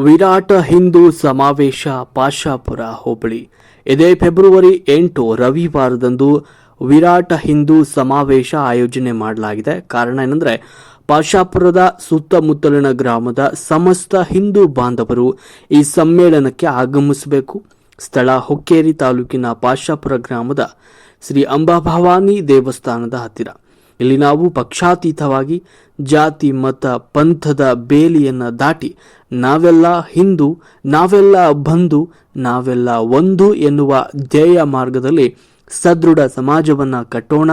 ವಿರಾಟ ಹಿಂದೂ ಸಮಾವೇಶ ಪಾಶಾಪುರ ಹೋಬಳಿ. ಇದೇ ಫೆಬ್ರವರಿ ಎಂಟು ರವಿವಾರದಂದು ವಿರಾಟ ಹಿಂದೂ ಸಮಾವೇಶ ಆಯೋಜನೆ ಮಾಡಲಾಗಿದೆ. ಕಾರಣ ಏನಂದ್ರೆ, ಪಾಶಾಪುರದ ಸುತ್ತಮುತ್ತಲಿನ ಗ್ರಾಮದ ಸಮಸ್ತ ಹಿಂದೂ ಬಾಂಧವರು ಈ ಸಮ್ಮೇಳನಕ್ಕೆ ಆಗಮಿಸಬೇಕು. ಸ್ಥಳ ಹೊಕ್ಕೇರಿ ತಾಲೂಕಿನ ಪಾಶಾಪುರ ಗ್ರಾಮದ ಶ್ರೀ ಅಂಬಾಭವಾನಿ ದೇವಸ್ಥಾನದ ಹತ್ತಿರ. ಇಲ್ಲಿ ನಾವು ಪಕ್ಷಾತೀತವಾಗಿ ಜಾತಿ, ಮತ, ಪಂಥದ ಬೇಲಿಯನ್ನು ದಾಟಿ ನಾವೆಲ್ಲ ಹಿಂದೂ, ನಾವೆಲ್ಲ ಬಂಧು, ನಾವೆಲ್ಲ ಒಂದು ಎನ್ನುವ ಧ್ಯೇಯ ಮಾರ್ಗದಲ್ಲಿ ಸದೃಢ ಸಮಾಜವನ್ನು ಕಟ್ಟೋಣ,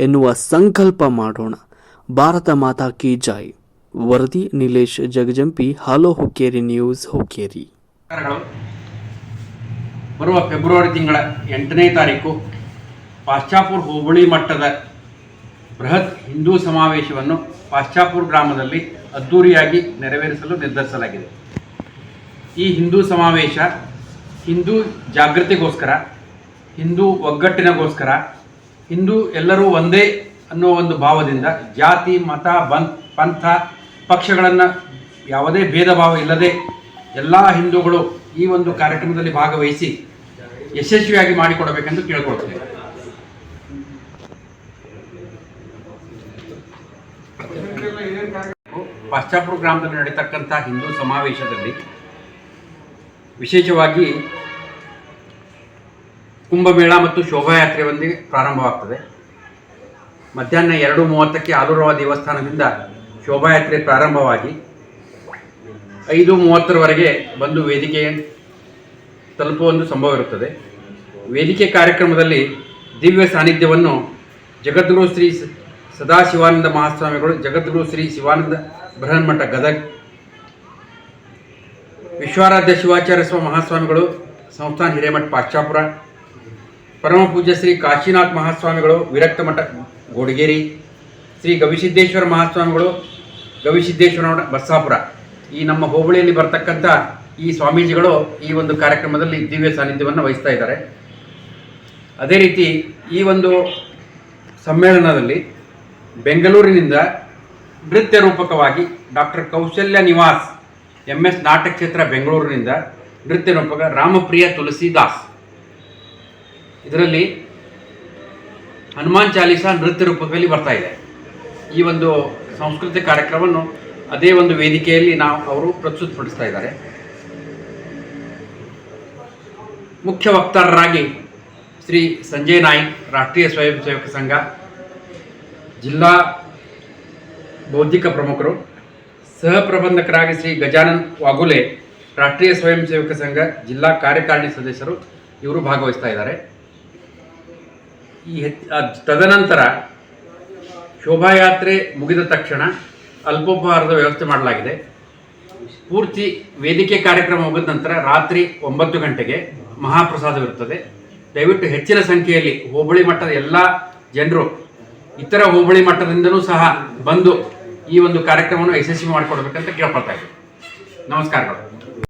ಎನ್ನುವ ಸಂಕಲ್ಪ ಮಾಡೋಣ. ಭಾರತ ಮಾತಾ ಕಿ ಜಾಯ್. ವರದಿ, ನಿಲೇಶ್ ಜಗಜಂಪಿ, ಹಾಲೋ ಹುಕ್ಕೇರಿ ನ್ಯೂಸ್ ಹುಕ್ಕೇರಿ. ಬರುವ ಫೆಬ್ರವರಿ ತಿಂಗಳ ಎಂಟನೇ ತಾರೀಕು ಪಾಶ್ಚಾಪುರ್ ಹೋಬಳಿ ಮಟ್ಟದ ಬೃಹತ್ ಹಿಂದೂ ಸಮಾವೇಶವನ್ನು ಪಾಶ್ಚಾಪುರ್ ಗ್ರಾಮದಲ್ಲಿ ಅದ್ಧೂರಿಯಾಗಿ ನೆರವೇರಿಸಲು ನಿರ್ಧರಿಸಲಾಗಿದೆ. ಈ ಹಿಂದೂ ಸಮಾವೇಶ ಹಿಂದೂ ಜಾಗೃತಿಗೋಸ್ಕರ, ಹಿಂದೂ ಒಗ್ಗಟ್ಟಿನಗೋಸ್ಕರ, ಹಿಂದೂ ಎಲ್ಲರೂ ಒಂದೇ ಅನ್ನೋ ಒಂದು ಭಾವದಿಂದ ಜಾತಿ, ಮತ ಬಂತ್ ಪಂಥ ಪಕ್ಷಗಳನ್ನು ಯಾವುದೇ ಭೇದ ಭಾವ ಇಲ್ಲದೆ ಎಲ್ಲ ಹಿಂದೂಗಳು ಈ ಒಂದು ಕಾರ್ಯಕ್ರಮದಲ್ಲಿ ಭಾಗವಹಿಸಿ ಯಶಸ್ವಿಯಾಗಿ ಮಾಡಿಕೊಡಬೇಕೆಂದು ಕೇಳ್ಕೊಳ್ತೇನೆ ಪಾಶ್ಚಾಪುರ ಗ್ರಾಮದಲ್ಲಿ ನಡೀತಕ್ಕಂಥ ಹಿಂದೂ ಸಮಾವೇಶದಲ್ಲಿ ವಿಶೇಷವಾಗಿ ಕುಂಭಮೇಳ ಮತ್ತು ಶೋಭಾಯಾತ್ರೆ ಒಂದಿಗೆ ಪ್ರಾರಂಭವಾಗ್ತದೆ. ಮಧ್ಯಾಹ್ನ ಎರಡು ಮೂವತ್ತಕ್ಕೆ ಆಲೂರವ ದೇವಸ್ಥಾನದಿಂದ ಶೋಭಾಯಾತ್ರೆ ಪ್ರಾರಂಭವಾಗಿ ಐದು ಮೂವತ್ತರವರೆಗೆ ಬಂದು ವೇದಿಕೆ ತಲುಪುವ ಒಂದು ಸಂಭವ ಇರುತ್ತದೆ ವೇದಿಕೆ ಕಾರ್ಯಕ್ರಮದಲ್ಲಿ ದಿವ್ಯ ಸಾನ್ನಿಧ್ಯವನ್ನು ಜಗದ್ಗುರು ಶ್ರೀ ಸ- ಸದಾಶಿವಾನಂದ ಮಹಾಸ್ವಾಮಿಗಳು, ಜಗದ್ಗುರು ಶ್ರೀ ಶಿವಾನಂದ ಬೃಹನ್ಮಠ ಗದಗ್. ವಿಶ್ವಾರಾಧ್ಯ ಶಿವಾಚಾರ್ಯ ಸ್ವಾಮಿ ಮಹಾಸ್ವಾಮಿಗಳು, ಸಂಸ್ಥಾನ ಹಿರೇಮಠ ಪಾಶ್ಚಾಪುರ. ಪರಮ ಪೂಜ್ಯ ಶ್ರೀ ಕಾಶಿನಾಥ್ ಮಹಾಸ್ವಾಮಿಗಳು ವಿರಕ್ತ ಮಠ ಗೋಡಗೇರಿ. ಶ್ರೀ ಗವಿಸಿದ್ದೇಶ್ವರ ಮಹಾಸ್ವಾಮಿಗಳು ಗವಿಸಿದ್ದೇಶ್ವರ ಬಸ್ಸಾಪುರ. ಈ ನಮ್ಮ ಹೋಬಳಿಯಲ್ಲಿ ಬರ್ತಕ್ಕಂಥ ಈ ಸ್ವಾಮೀಜಿಗಳು ಈ ಒಂದು ಕಾರ್ಯಕ್ರಮದಲ್ಲಿ ದಿವ್ಯ ಸಾನ್ನಿಧ್ಯವನ್ನು ವಹಿಸ್ತಾ ಇದ್ದಾರೆ. ಅದೇ ರೀತಿ ಈ ಒಂದು ಸಮ್ಮೇಳನದಲ್ಲಿ ಬೆಂಗಳೂರಿನಿಂದ ನೃತ್ಯ ರೂಪಕವಾಗಿ ಡಾಕ್ಟರ್ ಕೌಶಲ್ಯ ನಿವಾಸ್ ಎಂ ಎಸ್ ನಾಟಕ ಕ್ಷೇತ್ರ ಬೆಂಗಳೂರಿನಿಂದ ನೃತ್ಯ ರೂಪಕ ರಾಮಪ್ರಿಯ ತುಳಸಿದಾಸ್. ಇದರಲ್ಲಿ ಹನುಮಾನ್ ಚಾಲೀಸ ನೃತ್ಯ ರೂಪಕದಲ್ಲಿ ಬರ್ತಾ ಇದೆ. ಈ ಒಂದು ಸಾಂಸ್ಕೃತಿಕ ಕಾರ್ಯಕ್ರಮವನ್ನು ಅದೇ ಒಂದು ವೇದಿಕೆಯಲ್ಲಿ ನಾವು ಅವರು ಪ್ರಸ್ತುತಪಡಿಸ್ತಾ ಇದ್ದಾರೆ. ಮುಖ್ಯ ವಕ್ತಾರರಾಗಿ ಶ್ರೀ ಸಂಜಯ್ ನಾಯ್ಕ್, ರಾಷ್ಟ್ರೀಯ ಸ್ವಯಂ ಸೇವಕ ಸಂಘ ಜಿಲ್ಲಾ ಬೌದ್ಧಿಕ ಪ್ರಮುಖರು, ಸಹ ಪ್ರಬಂಧಕರಾಗಿ ಶ್ರೀ ಗಜಾನನ್ ವಾಗುಲೆ, ರಾಷ್ಟ್ರೀಯ ಸ್ವಯಂ ಸೇವಕ ಸಂಘ ಜಿಲ್ಲಾ ಕಾರ್ಯಕಾರಿಣಿ ಸದಸ್ಯರು ಇವರು ಭಾಗವಹಿಸ್ತಾ ಇದ್ದಾರೆ. ಈ ತದನಂತರ ಶೋಭಾಯಾತ್ರೆ ಮುಗಿದ ತಕ್ಷಣ ಅಲ್ಪೋಪಹಾರದ ವ್ಯವಸ್ಥೆ ಮಾಡಲಾಗಿದೆ. ಪೂರ್ತಿ ವೇದಿಕೆ ಕಾರ್ಯಕ್ರಮ ಮುಗಿದ ನಂತರ ರಾತ್ರಿ ಒಂಬತ್ತು ಗಂಟೆಗೆ ಮಹಾಪ್ರಸಾದವಿರುತ್ತದೆ. ದಯವಿಟ್ಟು ಹೆಚ್ಚಿನ ಸಂಖ್ಯೆಯಲ್ಲಿ ಹೋಬಳಿ ಮಟ್ಟದ ಎಲ್ಲ ಜನರು ಇತರ ಹೋಬಳಿ ಮಟ್ಟದಿಂದಲೂ ಸಹ ಬಂದು ಈ ಒಂದು ಕಾರ್ಯಕ್ರಮವನ್ನು ಯಶಸ್ವಿ ಮಾಡಿಕೊಡ್ಬೇಕಂತ ಕೇಳ್ಕೊಳ್ತಾ ಇದ್ದೀವಿ ನಮಸ್ಕಾರಗಳು.